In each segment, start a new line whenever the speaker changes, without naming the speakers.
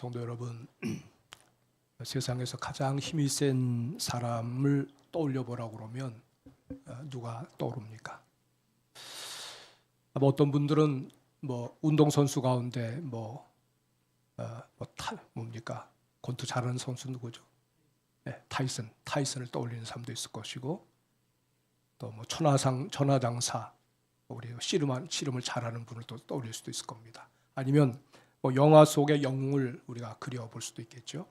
성도 여러분, 세상에서 가장 힘이 센 사람을 떠올려 보라고 그러면 어, 누가 떠오릅니까? 어떤 분들은 뭐 운동 선수 가운데 뭐, 어, 뭐 타, 뭡니까 권투 잘하는 선수 누구죠? 네, 타이슨, 타이슨을 떠올리는 사람도 있을 것이고 또 뭐 천하상, 천하장사 우리 씨름 씨름을 잘하는 분을 또 떠올릴 수도 있을 겁니다. 아니면 뭐 영화 속의 영웅을 우리가 그려볼 수도 있겠죠.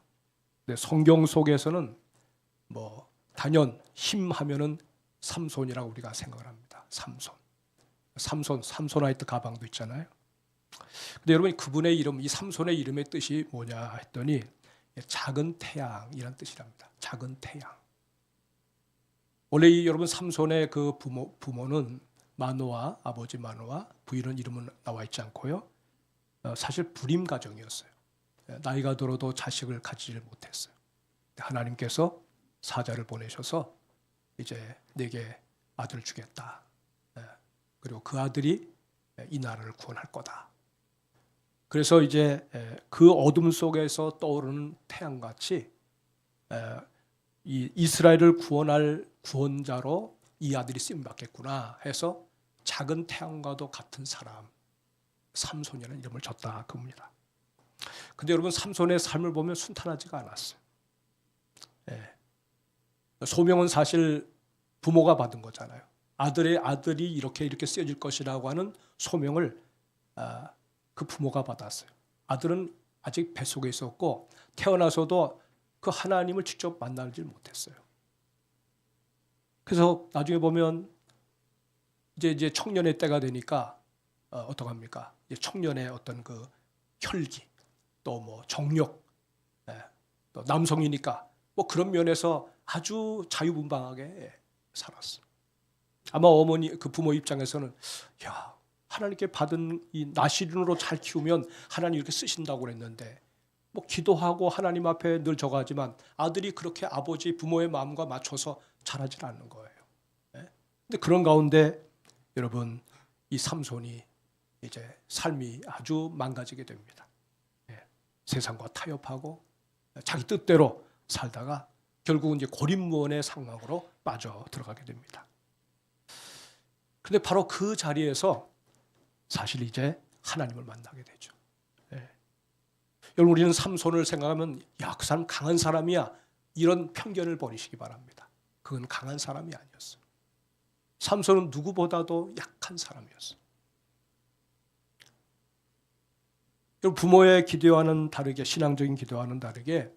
근데 성경 속에서는 뭐 단연 힘 하면은 삼손이라고 우리가 생각을 합니다. 삼손, 삼손, 삼손아이트 가방도 있잖아요. 근데 여러분 그분의 이름, 이 삼손의 이름의 뜻이 뭐냐 했더니 작은 태양이란 뜻이랍니다. 작은 태양. 원래 이 여러분 삼손의 그 부모 부모는 마노아 아버지 마노아 부인은 이름은 나와 있지 않고요. 어, 사실 불임 가정이었어요. 예, 나이가 들어도 자식을 가지질 못했어요. 하나님께서 사자를 보내셔서 이제 내게 아들을 주겠다. 예, 그리고 그 아들이 이 나라를 구원할 거다. 그래서 이제 에, 그 어둠 속에서 떠오르는 태양같이 에, 이 이스라엘을 구원할 구원자로 이 아들이 쓰임 받겠구나 해서 작은 태양과도 같은 사람 삼손이라는 이름을 줬다 그겁니다. 근데 여러분 삼손의 삶을 보면 순탄하지가 않았어요. 예. 소명은 사실 부모가 받은 거잖아요. 아들의 아들이 이렇게 이렇게 쓰여질 것이라고 하는 소명을 아, 그 부모가 받았어요. 아들은 아직 뱃속에 있었고 태어나서도 그 하나님을 직접 만나질 못했어요. 그래서 나중에 보면 이제 이제 청년의 때가 되니까 어, 어떡합니까? 청년의 어떤 그 혈기 또 뭐 정욕 예, 또 남성이니까 뭐 그런 면에서 아주 자유분방하게 살았어. 아마 어머니 그 부모 입장에서는 야 하나님께 받은 이 나시린으로 잘 키우면 하나님 이렇게 쓰신다고 그랬는데 뭐 기도하고 하나님 앞에 늘 저가지만 아들이 그렇게 아버지 부모의 마음과 맞춰서 자라질 않는 거예요. 예? 근데 그런 가운데 여러분 이 삼손이 이제 삶이 아주 망가지게 됩니다. 예. 세상과 타협하고 자기 뜻대로 살다가 결국은 이제 고립무원의 상황으로 빠져 들어가게 됩니다. 근데 바로 그 자리에서 사실 이제 하나님을 만나게 되죠. 예. 여러분 우리는 삼손을 생각하면 야그 사람 강한 사람이야 이런 편견을 버리시기 바랍니다. 그건 강한 사람이 아니었어요. 삼손은 누구보다도 약한 사람이었어요. 여러분 부모의 기도와는 다르게 신앙적인 기도와는 다르게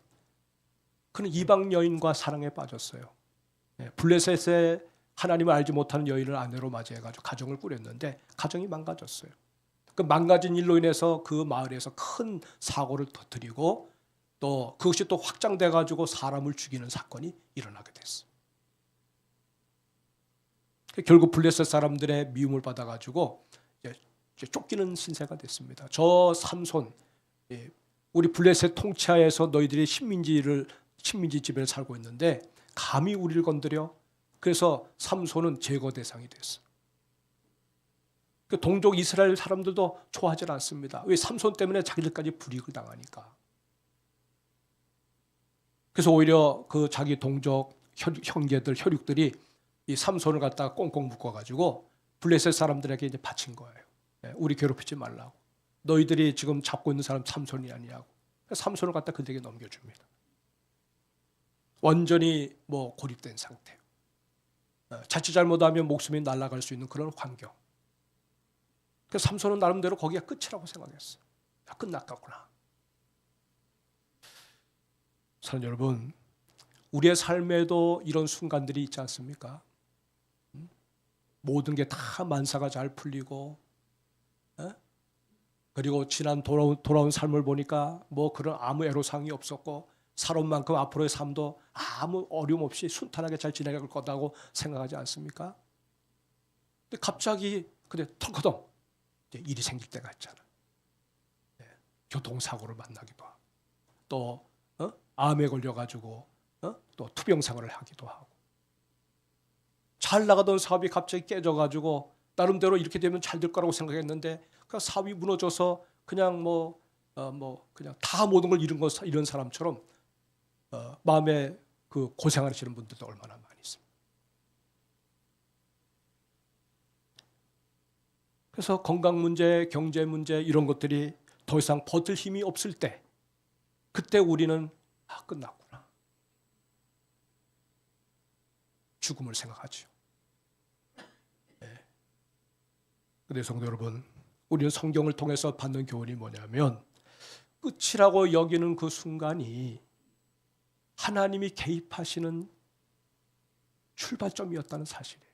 그는 이방 여인과 사랑에 빠졌어요. 예, 블레셋의 하나님을 알지 못하는 여인을 아내로 맞이해가지고 가정을 꾸렸는데 가정이 망가졌어요. 그 망가진 일로 인해서 그 마을에서 큰 사고를 터뜨리고 또 그것이 또 확장돼 가지고 사람을 죽이는 사건이 일어나게 됐어요. 결국 블레셋 사람들의 미움을 받아 가지고 이제 쫓기는 신세가 됐습니다. 저 삼손, 예, 우리 블레셋 통치하에서 너희들이 식민지를 식민지 집에 살고 있는데 감히 우리를 건드려 그래서 삼손은 제거 대상이 됐어. 그 동족 이스라엘 사람들도 좋아하지 않습니다. 왜 삼손 때문에 자기들까지 불이익을 당하니까. 그래서 오히려 그 자기 동족 형제들 혈육들이 이 삼손을 갖다가 꽁꽁 묶어가지고 블레셋 사람들에게 이제 바친 거예요. 예, 우리 괴롭히지 말라고. 너희들이 지금 잡고 있는 사람 삼손이 아니냐고. 삼손을 갖다 그들에게 넘겨줍니다. 완전히 뭐 고립된 상태. 어, 자칫 잘못하면 목숨이 날아갈 수 있는 그런 환경. 그래서 삼손은 나름대로 거기가 끝이라고 생각했어. 야, 끝났겠구나. 사랑 여러분, 우리의 삶에도 이런 순간들이 있지 않습니까? 음? 모든 게 다 만사가 잘 풀리고, 에? 그리고 지난 돌아온, 돌아온 삶을 보니까 뭐 그런 아무 애로사항이 없었고, 살아온 만큼 앞으로의 삶도 아무 어려움 없이 순탄하게 잘 지나갈 거다고 생각하지 않습니까? 근데 갑자기 근데 털커덩 일이 생길 때가 있잖아. 네, 교통사고를 만나기도 하고 또 어? 암에 걸려가지고 어? 또 투병 생활을 하기도 하고 잘 나가던 사업이 갑자기 깨져가지고 나름대로 이렇게 되면 잘 될 거라고 생각했는데 그 사업이 무너져서 그냥 뭐 어, 뭐 그냥 다 모든 걸 잃은 것 이런 사람처럼 어, 마음에 그 고생하시는 분들도 얼마나 많이 있습니다. 그래서 건강 문제, 경제 문제 이런 것들이 더 이상 버틸 힘이 없을 때 그때 우리는 아 끝났구나. 죽음을 생각하죠. 네. 근데 성도 여러분, 우리는 성경을 통해서 받는 교훈이 뭐냐면 끝이라고 여기는 그 순간이 하나님이 개입하시는 출발점이었다는 사실이에요.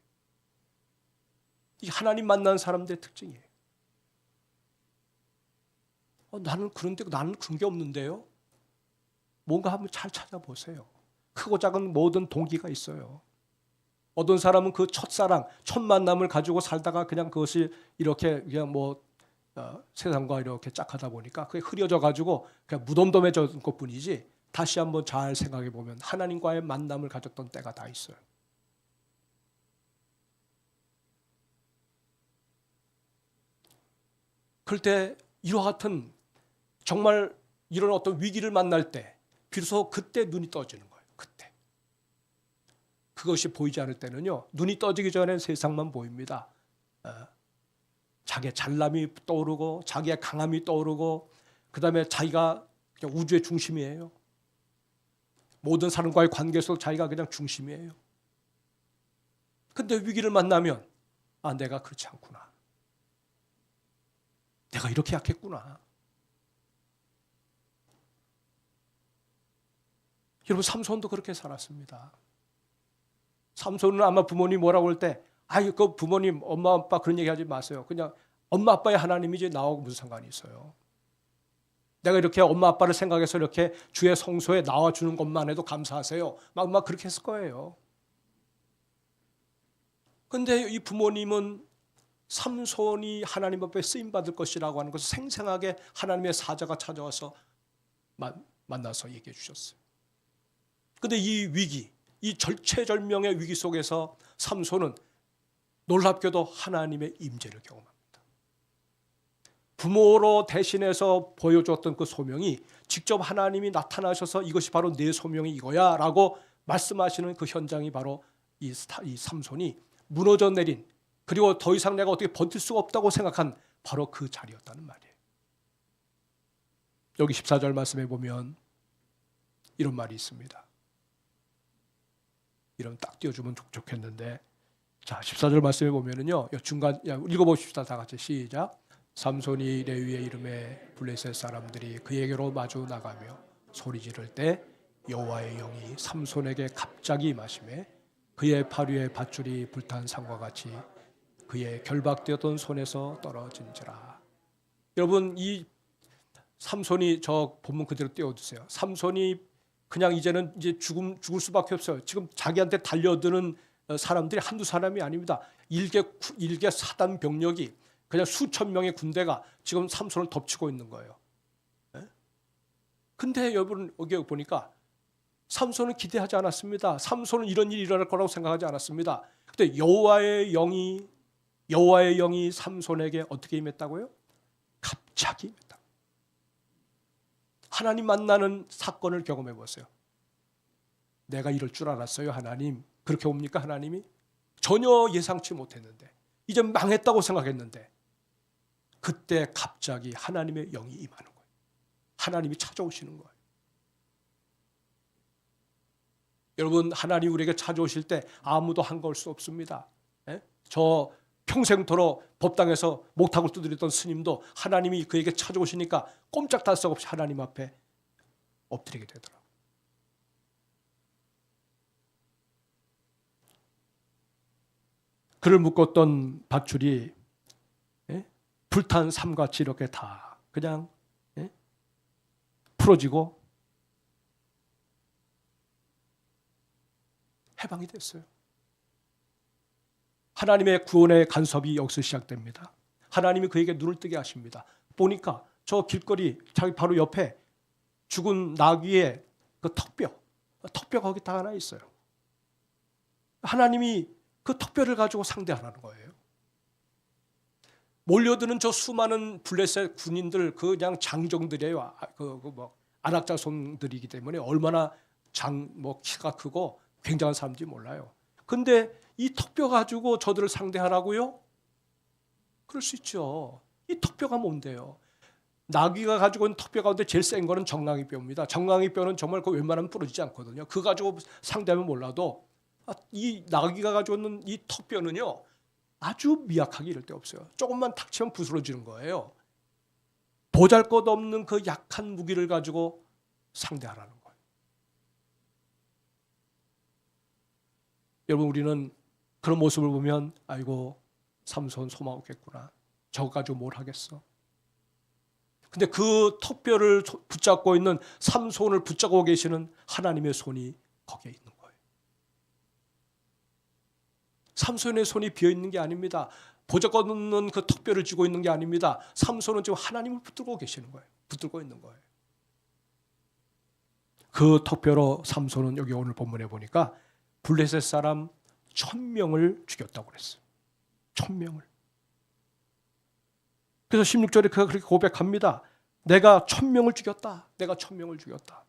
이 하나님 만나는 사람들의 특징이에요. 어, 나는 그런데 나는 그런 게 없는데요. 뭔가 한번 잘 찾아보세요. 크고 작은 모든 동기가 있어요. 어떤 사람은 그 첫사랑, 첫 만남을 가지고 살다가 그냥 그것이 이렇게 그냥 뭐 어, 세상과 이렇게 짝하다 보니까 그게 흐려져 가지고 그냥 무덤덤해진 것뿐이지 다시 한번 잘 생각해 보면 하나님과의 만남을 가졌던 때가 다 있어요. 그럴 때 이와 같은 정말 이런 어떤 위기를 만날 때 비로소 그때 눈이 떠지는 거예요. 그것이 보이지 않을 때는요. 눈이 떠지기 전에 세상만 보입니다. 어, 자기의 잘남이 떠오르고 자기의 강함이 떠오르고 그다음에 자기가 우주의 중심이에요. 모든 사람과의 관계에서 자기가 그냥 중심이에요. 근데 위기를 만나면 아 내가 그렇지 않구나. 내가 이렇게 약했구나. 여러분 삼손도 그렇게 살았습니다. 삼손은 아마 부모님 뭐라고 할 때 아이 그 부모님 엄마 아빠 그런 얘기 하지 마세요. 그냥 엄마 아빠의 하나님이지 나하고 무슨 상관이 있어요. 내가 이렇게 엄마 아빠를 생각해서 이렇게 주의 성소에 나와 주는 것만 해도 감사하세요. 막 막 그렇게 했을 거예요. 근데 이 부모님은 삼손이 하나님 앞에 쓰임 받을 것이라고 하는 것을 생생하게 하나님의 사자가 찾아와서 만, 만나서 얘기해 주셨어요. 근데 이 위기, 이 절체절명의 위기 속에서 삼손은 놀랍게도 하나님의 임재를 경험합니다. 부모로 대신해서 보여줬던 그 소명이 직접 하나님이 나타나셔서 이것이 바로 내 소명이 이거야라고 말씀하시는 그 현장이 바로 이, 스타, 이 삼손이 무너져 내린 그리고 더 이상 내가 어떻게 버틸 수가 없다고 생각한 바로 그 자리였다는 말이에요. 여기 14절 말씀해 보면 이런 말이 있습니다. 이름 딱 띄워주면 좋, 좋겠는데. 자 14절 말씀해 보면은요 중간 야, 읽어보십시다. 다 같이 시작. 삼손이 레위의 이름에 블레셋 사람들이 그에게로 마주 나가며 소리 지를 때 여호와의 영이 삼손에게 갑자기 임하심에 그의 팔 위에 밧줄이 불탄 상과 같이 그의 결박되었던 손에서 떨어진지라. 여러분 이 삼손이 저 본문 그대로 띄워주세요. 삼손이 그냥 이제는 이제 죽음 죽을 수밖에 없어요. 지금 자기한테 달려드는 어, 사람들이 한두 사람이 아닙니다. 일개 일개 사단 병력이 그냥 수천 명의 군대가 지금 삼손을 덮치고 있는 거예요. 예? 근데 여러분 여기 보니까 삼손은 기대하지 않았습니다. 삼손은 이런 일이 일어날 거라고 생각하지 않았습니다. 근데 여호와의 영이 여호와의 영이 삼손에게 어떻게 임했다고요? 갑자기 하나님 만나는 사건을 경험해 보세요. 내가 이럴 줄 알았어요, 하나님. 그렇게 옵니까, 하나님이? 전혀 예상치 못했는데, 이제 망했다고 생각했는데, 그때 갑자기 하나님의 영이 임하는 거예요. 하나님이 찾아오시는 거예요. 여러분, 하나님 우리에게 찾아오실 때 아무도 한거올 수 없습니다. 예? 저 평생토록 법당에서 목탁을 두드리던 스님도 하나님이 그에게 찾아오시니까 꼼짝 달싹 없이 하나님 앞에 엎드리게 되더라. 그를 묶었던 밧줄이 예? 불탄 삶같이 이렇게 다 그냥 예? 풀어지고 해방이 됐어요. 하나님의 구원의 간섭이 여기서 시작됩니다. 하나님이 그에게 눈을 뜨게 하십니다. 보니까 저 길거리 자기 바로 옆에 죽은 나귀의 그 턱뼈, 턱뼈 거기 다 하나 있어요. 하나님이 그 턱뼈를 가지고 상대하라는 거예요. 몰려드는 저 수많은 블레셋 군인들 그 그냥 장정들이에요. 아, 그뭐 안악자손들이기 때문에 얼마나 장 뭐 키가 크고 굉장한 사람인지 몰라요. 근데 이 턱뼈 가지고 저들을 상대하라고요? 그럴 수 있죠. 이 턱뼈가 뭔데요? 나귀가 가지고 있는 턱뼈 가운데 제일 센 거는 정강이 뼈입니다. 정강이 뼈는 정말 그 웬만하면 부러지지 않거든요. 그 가지고 상대하면 몰라도 아, 이 나귀가 가지고 있는 이 턱뼈는요 아주 미약하게 이럴 데 없어요. 조금만 탁 치면 부스러지는 거예요. 보잘것없는 그 약한 무기를 가지고 상대하라는 거예요. 여러분 우리는 그런 모습을 보면 아이고 삼손 소망 없겠구나. 저거 가지고 뭘 하겠어? 근데 그 턱뼈를 소- 붙잡고 있는 삼손을 붙잡고 계시는 하나님의 손이 거기에 있는 거예요. 삼손의 손이 비어 있는 게 아닙니다. 놓는 그 턱뼈를 쥐고 있는 게 아닙니다. 삼손은 지금 하나님을 붙들고 계시는 거예요. 붙들고 있는 거예요. 그 턱뼈로 삼손은 여기 오늘 본문에 보니까 블레셋 사람 천 명을 죽였다고 그랬어요. 천 명을. 그래서 16절에 그가 그렇게 고백합니다. 내가 천 명을 죽였다. 내가 천 명을 죽였다.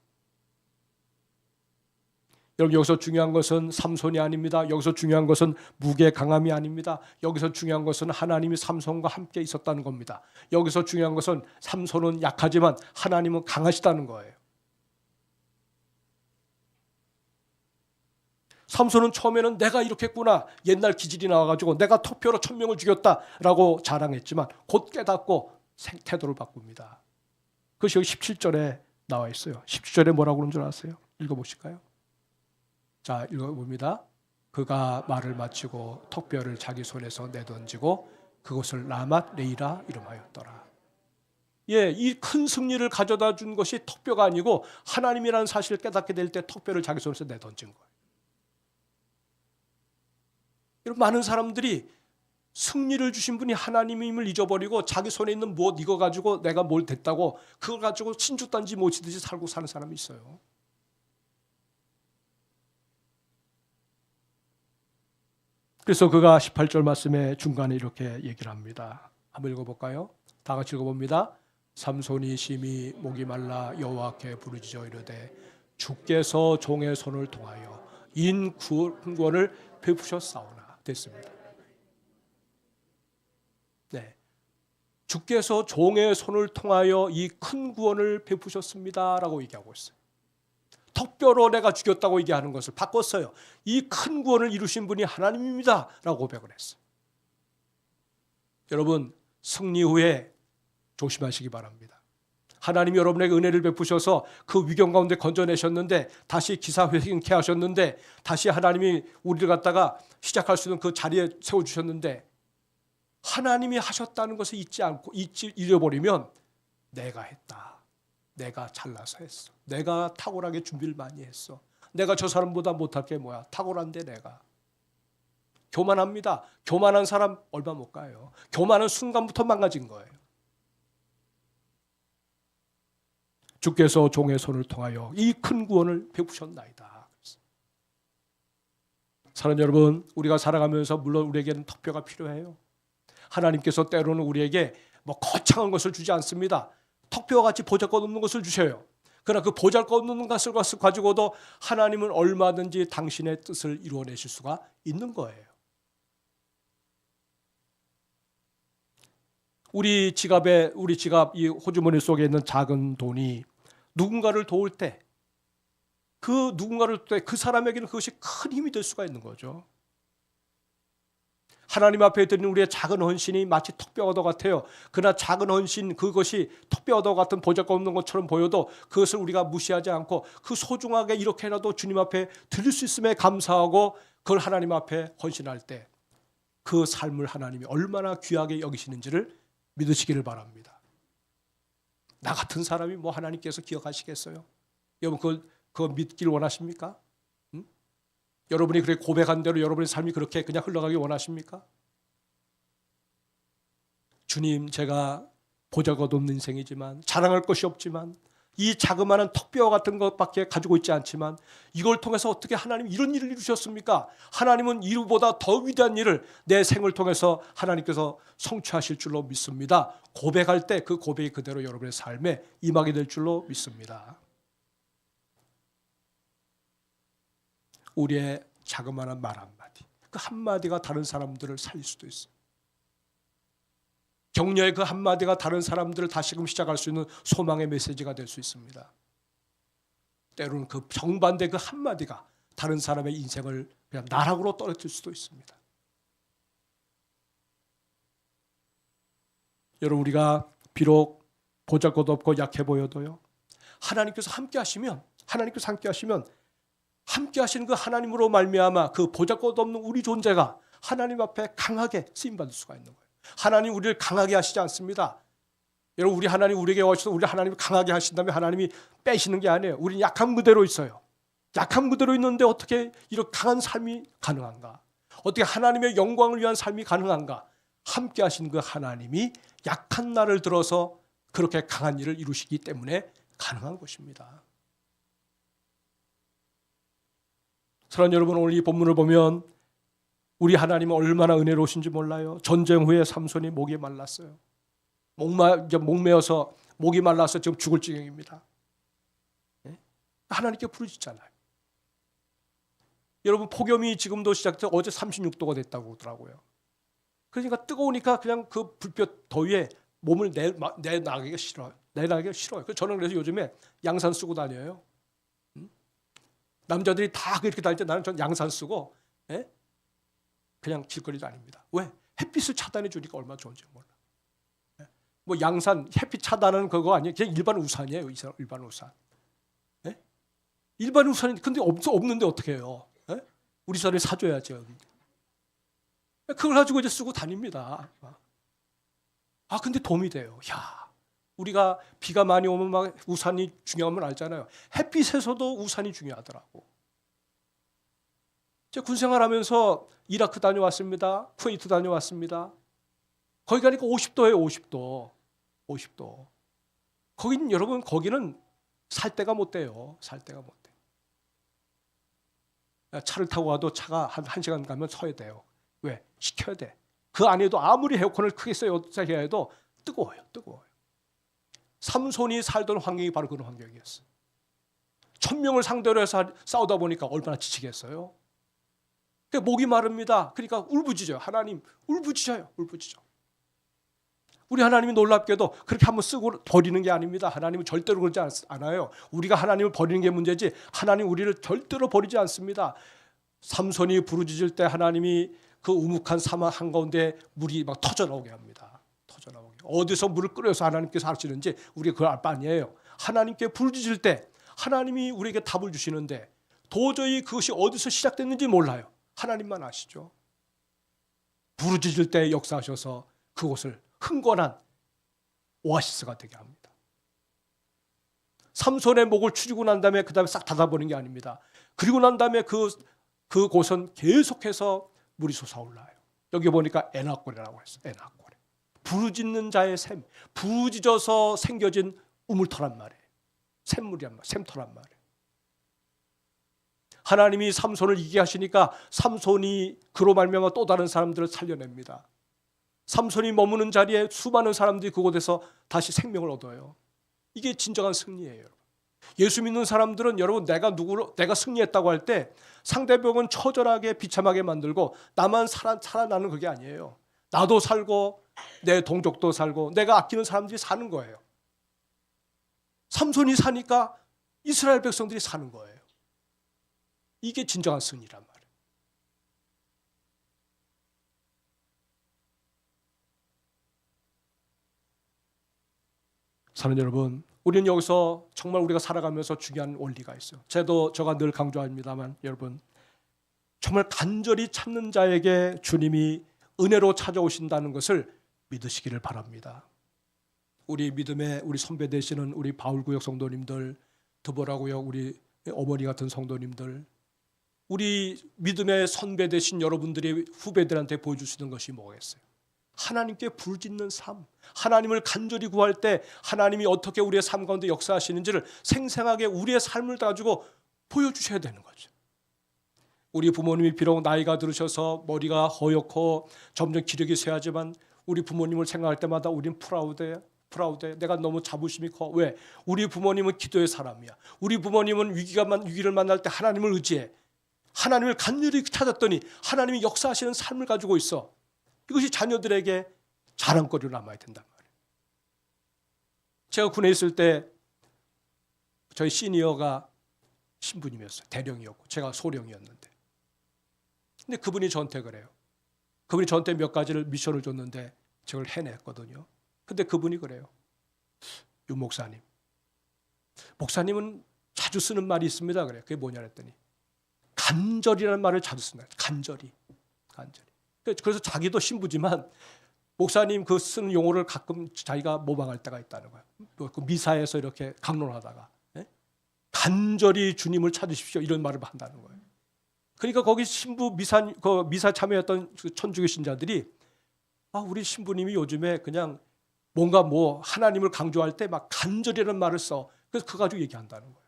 여러분 여기서 중요한 것은 삼손이 아닙니다. 여기서 중요한 것은 무게 강함이 아닙니다. 여기서 중요한 것은 하나님이 삼손과 함께 있었다는 겁니다. 여기서 중요한 것은 삼손은 약하지만 하나님은 강하시다는 거예요. 삼손은 처음에는 내가 이렇게 했구나 옛날 기질이 나와가지고 내가 토표로 천 명을 죽였다라고 자랑했지만 곧 깨닫고 생 태도를 바꿉니다. 그것이 여기 17절에 나와 있어요. 17절에 뭐라고 그런 줄 아세요? 읽어보실까요? 자 읽어봅니다. 그가 말을 마치고 턱뼈를 자기 손에서 내던지고 그것을 라맛 레이라 이름하였더라. 예, 이 큰 승리를 가져다 준 것이 턱뼈가 아니고 하나님이라는 사실을 깨닫게 될 때 턱뼈를 자기 손에서 내던진 거예요. 여러분 많은 사람들이 승리를 주신 분이 하나님임을 잊어버리고 자기 손에 있는 무엇 이거 가지고 내가 뭘 됐다고 그걸 가지고 신주단지 모치듯이 살고 사는 사람이 있어요. 그래서 그가 18절 말씀에 중간에 이렇게 얘기를 합니다. 한번 읽어볼까요? 다 같이 읽어봅니다. 삼손이 심히 목이 말라 여호와께 부르짖어 이르되 주께서 종의 손을 통하여 인 구원을 베푸셨사오나 됐습니다. 네. 주께서 종의 손을 통하여 이 큰 구원을 베푸셨습니다라고 얘기하고 있어요. 턱뼈로 내가 죽였다고 얘기하는 것을 바꿨어요. 이 큰 구원을 이루신 분이 하나님입니다라고 고백을 했어요. 여러분 승리 후에 조심하시기 바랍니다. 하나님이 여러분에게 은혜를 베푸셔서 그 위경 가운데 건져내셨는데 다시 기사회생케 하셨는데 다시 하나님이 우리를 갖다가 시작할 수 있는 그 자리에 세워 주셨는데 하나님이 하셨다는 것을 잊지 않고 잊지 잃어버리면 내가 했다. 내가 잘나서 했어. 내가 탁월하게 준비를 많이 했어. 내가 저 사람보다 못할 게 뭐야? 탁월한데 내가. 교만합니다. 교만한 사람 얼마 못 가요. 교만은 순간부터 망가진 거예요. 주께서 종의 손을 통하여 이 큰 구원을 베푸셨나이다. 사랑 여러분, 우리가 살아가면서 물론 우리에게는 턱뼈가 필요해요. 하나님께서 때로는 우리에게 뭐 거창한 것을 주지 않습니다. 턱뼈와 같이 보잘것없는 것을 주셔요. 그러나 그 보잘것없는 것을 가지고도 하나님은 얼마든지 당신의 뜻을 이루어내실 수가 있는 거예요. 우리 지갑에 우리 지갑 이 호주머니 속에 있는 작은 돈이 누군가를 도울 때 그 누군가를 때그 사람에게는 그것이 큰 힘이 될 수가 있는 거죠. 하나님 앞에 드리는 우리의 작은 헌신이 마치 턱뼈와도 같아요. 그러나 작은 헌신 그것이 턱뼈와도 같은 보잘것없는 것처럼 보여도 그것을 우리가 무시하지 않고 그 소중하게 이렇게라도 주님 앞에 드릴 수 있음에 감사하고 그걸 하나님 앞에 헌신할 때 그 삶을 하나님이 얼마나 귀하게 여기시는지를 믿으시기를 바랍니다. 나 같은 사람이 뭐 하나님께서 기억하시겠어요? 여러분 그걸 그거 믿길 원하십니까? 응? 여러분이 그렇게 고백한 대로 여러분의 삶이 그렇게 그냥 흘러가기 원하십니까? 주님, 제가 보잘것없는 인생이지만 자랑할 것이 없지만 이 자그마한 턱뼈 같은 것밖에 가지고 있지 않지만 이걸 통해서 어떻게 하나님 이런 일을 이루셨습니까? 하나님은 이보다 더 위대한 일을 내 생을 통해서 하나님께서 성취하실 줄로 믿습니다. 고백할 때 그 고백이 그대로 여러분의 삶에 임하게 될 줄로 믿습니다. 우리의 자그마한 말 한마디, 그 한마디가 다른 사람들을 살릴 수도 있어요. 격려의 그 한마디가 다른 사람들을 다시금 시작할 수 있는 소망의 메시지가 될 수 있습니다. 때로는 그 정반대 그 한마디가 다른 사람의 인생을 그냥 나락으로 떨어뜨릴 수도 있습니다. 여러분 우리가 비록 보잘것없고 약해 보여도요. 하나님께서 함께 하시면 하나님께서 함께 하시면 함께 하시는 그 하나님으로 말미암아 그 보잘것없는 우리 존재가 하나님 앞에 강하게 쓰임 받을 수가 있는 거예요. 하나님 우리를 강하게 하시지 않습니다. 여러분 우리 하나님 우리에게 오셔서 우리 하나님 강하게 하신다면 하나님이 빼시는 게 아니에요. 우리는 약한 그대로 있어요. 약한 그대로 있는데 어떻게 이렇게 강한 삶이 가능한가? 어떻게 하나님의 영광을 위한 삶이 가능한가? 함께 하신 그 하나님이 약한 나를 들어서 그렇게 강한 일을 이루시기 때문에 가능한 것입니다. 사랑하는 여러분 오늘 이 본문을 보면 우리 하나님은 얼마나 은혜로우신지 몰라요. 전쟁 후에 삼손이 목이 말랐어요. 목마 목매어서 목이 말라서 지금 죽을 지경입니다. 예? 하나님께 부르짖잖아요. 여러분 폭염이 지금도 시작돼 어제 36도가 됐다고 하더라고요. 그러니까 뜨거우니까 그냥 그 불볕 더위에 몸을 내, 마- 내나가기가 싫어요. 내나가기가 싫어요. 그래서 저는 그래서 요즘에 양산 쓰고 다녀요. 음? 남자들이 다 그렇게 다닐 때 나는 전 양산 쓰고 예? 그냥 길거리 다닙니다. 왜? 햇빛을 차단해 주니까 얼마나 좋은지 몰라. 예? 뭐 양산 햇빛 차단은 그거 아니에요. 그냥 일반 우산이에요. 일반 우산. 예? 일반 우산이 근데 없, 없는데 어떻게 해요? 예? 우리 사람이 사줘야죠. 그걸 가지고 이제 쓰고 다닙니다. 아 근데 도움이 돼요. 야 우리가 비가 많이 오면 막 우산이 중요함을 알잖아요. 햇빛에서도 우산이 중요하더라고. 제가 군 생활하면서 이라크 다녀왔습니다. 쿠웨이트 다녀왔습니다. 거기 가니까 50도예요, 50도. 50도. 거긴 여러분 거기는 살 데가 못 돼요. 살 데가 못 돼. 차를 타고 와도 차가 한 1시간 가면 서야 돼요. 왜? 식혀야 돼. 그 안에도 아무리 에어컨을 크게 써야 해도 뜨거워요. 뜨거워요. 삼손이 살던 환경이 바로 그런 환경이었어요. 천 명을 상대로 해서 싸우다 보니까 얼마나 지치겠어요. 그러니까 목이 마릅니다. 그러니까 울부짖어요. 하나님 울부짖어요. 울부짖어. 우리 하나님이 놀랍게도 그렇게 한번 쓰고 버리는 게 아닙니다. 하나님은 절대로 그러지 않- 않아요. 우리가 하나님을 버리는 게 문제지 하나님 우리를 절대로 버리지 않습니다. 삼손이 부르짖을 때 하나님이 그 우묵한 사막 한가운데 물이 막 터져 나오게 합니다. 터져 나오게. 어디서 물을 끓여서 하나님께서 하시는지 우리가 그걸 알 바 아니에요. 하나님께 부르짖을 때 하나님이 우리에게 답을 주시는데 도저히 그것이 어디서 시작됐는지 몰라요. 하나님만 아시죠. 부르짖을 때 역사하셔서 그곳을 흥건한 오아시스가 되게 합니다. 삼손의 목을 추리고 난 다음에 그 다음에 싹 닫아버리는 게 아닙니다. 그리고 난 다음에 그 그 곳은 계속해서 물이 솟아올라요. 여기 보니까 에나꼬레라고 했어. 에나꼬레. 부르짖는 자의 샘. 부르짖어서 생겨진 우물터란 말이에요. 샘물이란 말, 샘터란 말이에요. 하나님이 삼손을 이기게 하시니까 삼손이 그로 말미암아 또 다른 사람들을 살려냅니다. 삼손이 머무는 자리에 수많은 사람들이 그곳에서 다시 생명을 얻어요. 이게 진정한 승리예요. 예수 믿는 사람들은 여러분 내가 누구로 내가 승리했다고 할 때 상대방은 처절하게 비참하게 만들고 나만 살아, 살아나는 그게 아니에요. 나도 살고 내 동족도 살고 내가 아끼는 사람들이 사는 거예요. 삼손이 사니까 이스라엘 백성들이 사는 거예요. 이게 진정한 승리란 말이에요. 사는 여러분, 우리는 여기서 정말 우리가 살아가면서 중요한 원리가 있어요. 저도 제가 늘 강조합니다만 여러분 정말 간절히 찾는 자에게 주님이 은혜로 찾아오신다는 것을 믿으시기를 바랍니다. 우리 믿음의 우리 선배 되시는 우리 바울구역 성도님들, 드보라구역 우리 어머니 같은 성도님들, 우리 믿음의 선배 되신 여러분들이 후배들한테 보여주시는 것이 뭐겠어요? 하나님께 부르짖는 삶, 하나님을 간절히 구할 때 하나님이 어떻게 우리의 삶 가운데 역사하시는지를 생생하게 우리의 삶을 가지고 보여주셔야 되는 거죠. 우리 부모님이 비록 나이가 들으셔서 머리가 허옇고 점점 기력이 쇠하지만 우리 부모님을 생각할 때마다 우린 프라우드해. 프라우드해. 내가 너무 자부심이 커. 왜? 우리 부모님은 기도의 사람이야. 우리 부모님은 위기가 만 위기를 만날 때 하나님을 의지해. 하나님을 간절히 찾았더니 하나님이 역사하시는 삶을 가지고 있어. 이것이 자녀들에게 자랑거리로 남아야 된단 말이에요. 제가 군에 있을 때 저희 시니어가 신부님이었어요. 대령이었고 제가 소령이었는데. 근데 그분이 저한테 그래요. 그분이 저한테 몇 가지를 미션을 줬는데 저걸 해냈거든요. 근데 그분이 그래요. 유 목사님. 목사님은 자주 쓰는 말이 있습니다. 그래. 그게 뭐냐 했더니 간절이라는 말을 자주 쓴다. 간절히. 간절히. 그래서 자기도 신부지만 목사님 그 쓰는 용어를 가끔 자기가 모방할 때가 있다는 거야. 뭐그 미사에서 이렇게 강론하다가 예? 간절히 주님을 찾으십시오 이런 말을 한다는 거예요. 그러니까 거기 신부 미사 그 미사 참여했던 그 천주교 신자들이 아 우리 신부님이 요즘에 그냥 뭔가 뭐 하나님을 강조할 때 막 간절이라는 말을 써. 그래서 그거 가지고 얘기한다는 거예요.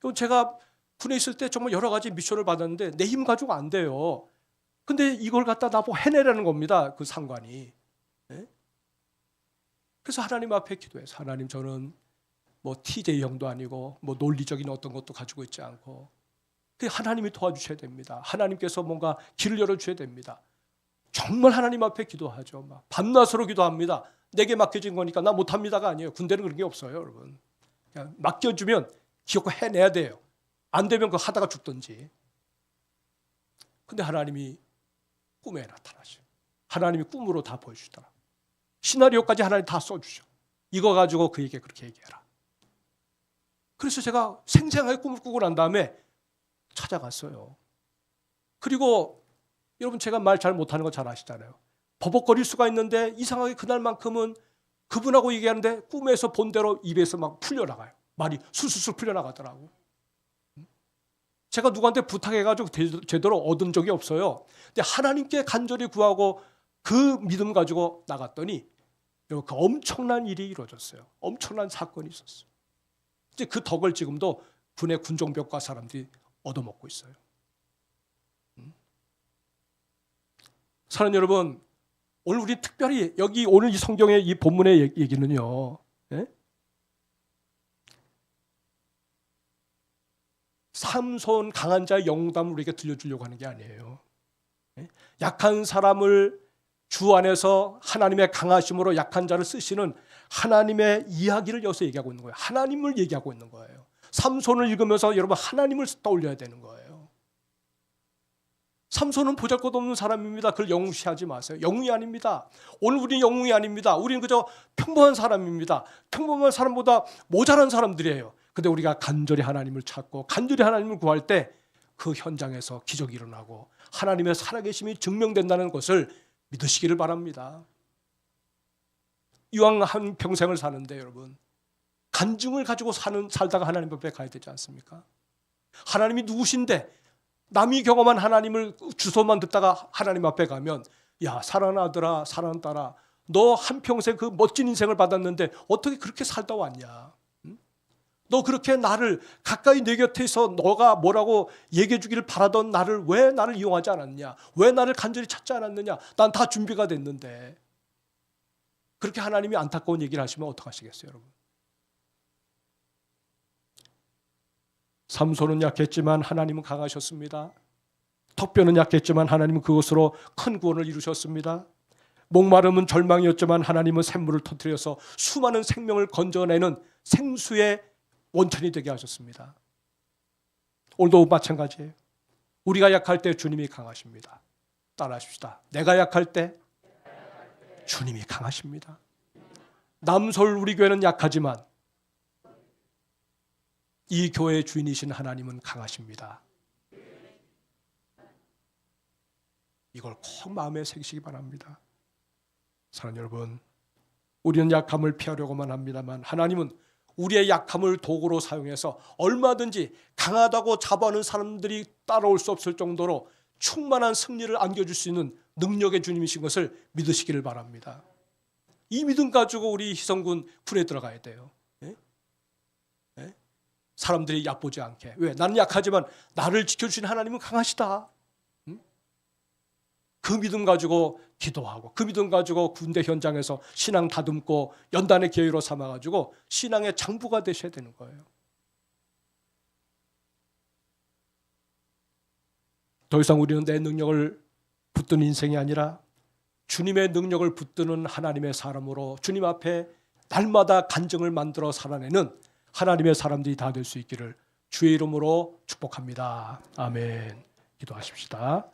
그럼 제가 군에 있을 때 정말 여러 가지 미션을 받았는데 내 힘 가지고 안 돼요. 근데 이걸 갖다 나보고 해내라는 겁니다. 그 상관이. 예? 그래서 하나님 앞에 기도해서 하나님 저는 뭐 TJ 형도 아니고 뭐 논리적인 어떤 것도 가지고 있지 않고 그 하나님이 도와주셔야 됩니다. 하나님께서 뭔가 길을 열어주셔야 됩니다. 정말 하나님 앞에 기도하죠. 막 밤낮으로 기도합니다. 내게 맡겨진 거니까 나 못합니다가 아니에요. 군대는 그런 게 없어요, 여러분. 그냥 맡겨주면 기억고 해내야 돼요. 안 되면 그 하다가 죽든지. 근데 하나님이 꿈에 나타나셔. 하나님이 꿈으로 다 보여주시더라. 시나리오까지 하나님 다 써주셔. 이거 가지고 그에게 그렇게 얘기해라. 그래서 제가 생생하게 꿈을 꾸고 난 다음에 찾아갔어요. 그리고 여러분 제가 말 잘 못하는 거 잘 아시잖아요. 버벅거릴 수가 있는데 이상하게 그날만큼은 그분하고 얘기하는데 꿈에서 본 대로 입에서 막 풀려나가요. 말이 술술술 풀려나가더라고. 제가 누구한테 부탁해가지고 대- 제대로 얻은 적이 없어요. 근데 하나님께 간절히 구하고 그 믿음 가지고 나갔더니 그 엄청난 일이 이루어졌어요. 엄청난 사건이 있었어요. 이제 그 덕을 지금도 군의 군종벽과 사람들이 얻어먹고 있어요. 음? 사랑하는 여러분, 오늘 우리 특별히 여기 오늘 이 성경의 이 본문의 얘- 얘기는요. 예? 삼손 강한 자의 영담을 우리에게 들려주려고 하는 게 아니에요. 예? 약한 사람을 주 안에서 하나님의 강하심으로 약한 자를 쓰시는 하나님의 이야기를 여기서 얘기하고 있는 거예요. 하나님을 얘기하고 있는 거예요. 삼손을 읽으면서 여러분 하나님을 떠올려야 되는 거예요. 삼손은 보잘것없는 사람입니다. 그걸 영웅시하지 마세요. 영웅이 아닙니다. 오늘 우리는 영웅이 아닙니다. 우리는 그저 평범한 사람입니다. 평범한 사람보다 모자란 사람들이에요. 근데 우리가 간절히 하나님을 찾고 간절히 하나님을 구할 때 그 현장에서 기적이 일어나고 하나님의 살아계심이 증명된다는 것을 믿으시기를 바랍니다. 이왕 한 평생을 사는데 여러분 간증을 가지고 사는 살다가 하나님 앞에 가야 되지 않습니까? 하나님이 누구신데 남이 경험한 하나님을 주소만 듣다가 하나님 앞에 가면 야 사랑하는 딸아 너 한평생 그 멋진 인생을 받았는데 어떻게 그렇게 살다 왔냐 응? 너 그렇게 나를 가까이 내 곁에서 너가 뭐라고 얘기해 주기를 바라던 나를 왜 나를 이용하지 않았냐 왜 나를 간절히 찾지 않았느냐 난 다 준비가 됐는데 그렇게 하나님이 안타까운 얘기를 하시면 어떡하시겠어요 여러분 삼손은 약했지만 하나님은 강하셨습니다. 턱뼈는 약했지만 하나님은 그것으로 큰 구원을 이루셨습니다. 목마름은 절망이었지만 하나님은 샘물을 터뜨려서 수많은 생명을 건져내는 생수의 원천이 되게 하셨습니다. 오늘도 마찬가지예요. 우리가 약할 때 주님이 강하십니다. 따라하십시다. 내가 약할 때 주님이 강하십니다. 남솔 우리 교회는 약하지만 이 교회의 주인이신 하나님은 강하십니다. 이걸 꼭 마음에 새기시기 바랍니다. 사랑하는 여러분, 우리는 약함을 피하려고만 합니다만 하나님은 우리의 약함을 도구로 사용해서 얼마든지 강하다고 자부하는 사람들이 따라올 수 없을 정도로 충만한 승리를 안겨줄 수 있는 능력의 주님이신 것을 믿으시기를 바랍니다. 이 믿음 가지고 우리 희성군 군에 들어가야 돼요. 예? 예? 사람들이 얕보지 않게. 왜? 나는 약하지만 나를 지켜주신 하나님은 강하시다. 음? 그 믿음 가지고 기도하고 그 믿음 가지고 군대 현장에서 신앙 다듬고 연단의 기회로 삼아 가지고 신앙의 장부가 되셔야 되는 거예요. 더 이상 우리는 내 능력을 붙드는 인생이 아니라 주님의 능력을 붙드는 하나님의 사람으로 주님 앞에 날마다 간증을 만들어 살아내는 하나님의 사람들이 다 될 수 있기를 주의 이름으로 축복합니다. 아멘. 기도하십시다.